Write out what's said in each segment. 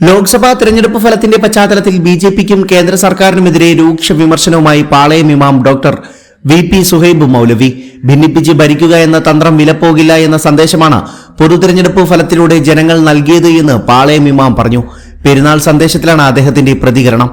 ലോക്സഭാ തെരഞ്ഞെടുപ്പ് ഫലത്തിന്റെ പശ്ചാത്തലത്തിൽ ബി ജെ പിക്കും കേന്ദ്ര സർക്കാരിനുമെതിരെ രൂക്ഷ വിമർശനവുമായി പാളയം ഇമാം ഡോക്ടർ വി പി സുഹൈബ് മൗലവി. ഭിന്നിപ്പിച്ച് ഭരിക്കുക എന്ന തന്ത്രം വിലപ്പോകില്ല എന്ന സന്ദേശമാണ് പൊതു തെരഞ്ഞെടുപ്പ് ഫലത്തിലൂടെ ജനങ്ങൾ നൽകിയത് എന്ന് പാളയം ഇമാം പറഞ്ഞു. പെരുന്നാൾ സന്ദേശത്തിലാണ് അദ്ദേഹത്തിന്റെ പ്രതികരണം.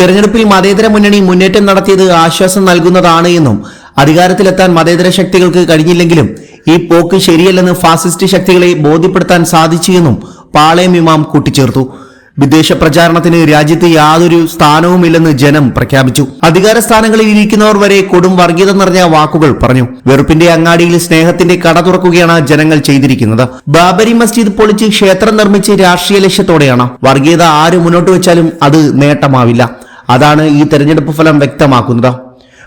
തെരഞ്ഞെടുപ്പിൽ മതേതര മുന്നണി മുന്നേറ്റം നടത്തിയത് ആശ്വാസം നൽകുന്നതാണ് എന്നും അധികാരത്തിലെത്താൻ മതേതര ശക്തികൾക്ക് കഴിഞ്ഞില്ലെങ്കിലും ഈ പോക്ക് ശരിയല്ലെന്ന് ഫാസിസ്റ്റ് ശക്തികളെ ബോധ്യപ്പെടുത്താൻ സാധിച്ചു എന്നും പാളയം ഇമാം കൂട്ടിച്ചേർത്തു. വിദേശ പ്രചാരണത്തിന് രാജ്യത്ത് യാതൊരു സ്ഥാനവുമില്ലെന്ന് ജനം പ്രഖ്യാപിച്ചു. അധികാര സ്ഥാനങ്ങളിൽ ഇരിക്കുന്നവർ വരെ കൊടും വർഗീയത നിറഞ്ഞ വാക്കുകൾ പറഞ്ഞു. വെറുപ്പിന്റെ അങ്ങാടിയിൽ സ്നേഹത്തിന്റെ കട തുറക്കുകയാണ് ജനങ്ങൾ ചെയ്തിരിക്കുന്നത്. ബാബരി മസ്ജിദ് പൊളിച്ച് ക്ഷേത്രം നിർമ്മിച്ച് രാഷ്ട്രീയ ലക്ഷ്യത്തോടെയാണ്. വർഗീയത ആര് മുന്നോട്ട് വെച്ചാലും അത് നേട്ടമാവില്ല. അതാണ് ഈ തെരഞ്ഞെടുപ്പ് ഫലം വ്യക്തമാക്കുന്നത്.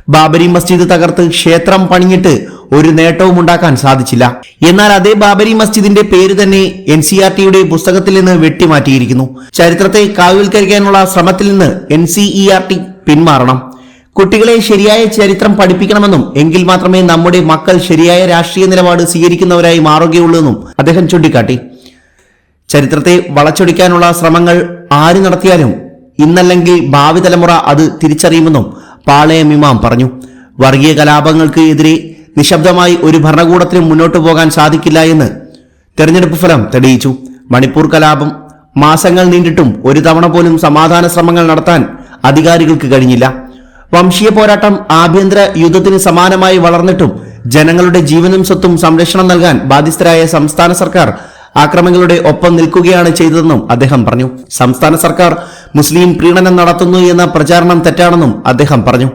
ബാബരി മസ്ജിദ് തകർത്ത് ക്ഷേത്രം പണിഞ്ഞിട്ട് ഒരു നേട്ടവും ഉണ്ടാക്കാൻ സാധിച്ചില്ല. എന്നാൽ അതേ ബാബരി മസ്ജിദിന്റെ പേര് തന്നെ എൻ സി ആർ ടിയുടെ പുസ്തകത്തിൽ നിന്ന് വെട്ടിമാറ്റിയിരിക്കുന്നു. ചരിത്രത്തെ കാവൽക്കരിക്കാനുള്ള ശ്രമത്തിൽ നിന്ന് N C E R T പിന്മാറണം. കുട്ടികളെ ശരിയായ ചരിത്രം പഠിപ്പിക്കണമെന്നും എങ്കിൽ മാത്രമേ നമ്മുടെ മക്കൾ ശരിയായ രാഷ്ട്രീയ നിലപാട് സ്വീകരിക്കുന്നവരായി മാറുകയുള്ളൂ എന്നും അദ്ദേഹം ചൂണ്ടിക്കാട്ടി. ചരിത്രത്തെ വളച്ചൊടിക്കാനുള്ള ശ്രമങ്ങൾ ആര് നടത്തിയാലും ഇന്നല്ലെങ്കിൽ ഭാവി തലമുറ അത് തിരിച്ചറിയുമെന്നും പാളയം ഇമാം പറഞ്ഞു. വർഗീയ കലാപങ്ങൾക്ക് എതിരെ നിശബ്ദമായി ഒരു ഭരണകൂടത്തിനും മുന്നോട്ടു പോകാൻ സാധിക്കില്ല എന്ന് തെരഞ്ഞെടുപ്പ് ഫലം തെളിയിച്ചു. മണിപ്പൂർ കലാപം മാസങ്ങൾ നീണ്ടിട്ടും ഒരു തവണ പോലും സമാധാന ശ്രമങ്ങൾ നടത്താൻ അധികാരികൾക്ക് കഴിഞ്ഞില്ല. വംശീയ പോരാട്ടം ആഭ്യന്തര യുദ്ധത്തിന് സമാനമായി വളർന്നിട്ടും ജനങ്ങളുടെ ജീവനും സ്വത്തും സംരക്ഷണം നൽകാൻ ബാധ്യസ്ഥരായ സംസ്ഥാന സർക്കാർ ആക്രമങ്ങളുടെ ഒപ്പം നിൽക്കുകയാണ് ചെയ്തതെന്നും അദ്ദേഹം പറഞ്ഞു. സംസ്ഥാന സർക്കാർ മുസ്ലിം പ്രീണനം നടത്തുന്നു എന്ന പ്രചാരണം തെറ്റാണെന്നും അദ്ദേഹം പറഞ്ഞു.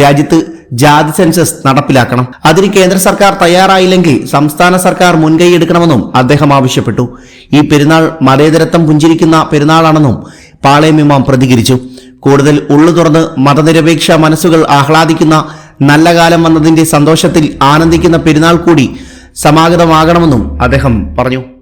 രാജ്യത്ത് ജാതി സെൻസസ് നടപ്പിലാക്കണം. അതിന് കേന്ദ്ര സർക്കാർ തയ്യാറായില്ലെങ്കിൽ സംസ്ഥാന സർക്കാർ മുൻകൈയെടുക്കണമെന്നും അദ്ദേഹം ആവശ്യപ്പെട്ടു. ഈ പെരുന്നാൾ മതേതരത്വം പുഞ്ചിരിക്കുന്ന പെരുന്നാളാണെന്നും പാളയം ഇമാം പ്രതികരിച്ചു. കൂടുതൽ ഉള്ളു തുറന്ന് മതനിരപേക്ഷ മനസ്സുകൾ ആഹ്ലാദിക്കുന്ന നല്ല കാലം വന്നതിന്റെ സന്തോഷത്തിൽ ആനന്ദിക്കുന്ന പെരുന്നാൾ കൂടി സമാഗതമാകണമെന്നും അദ്ദേഹം പറഞ്ഞു.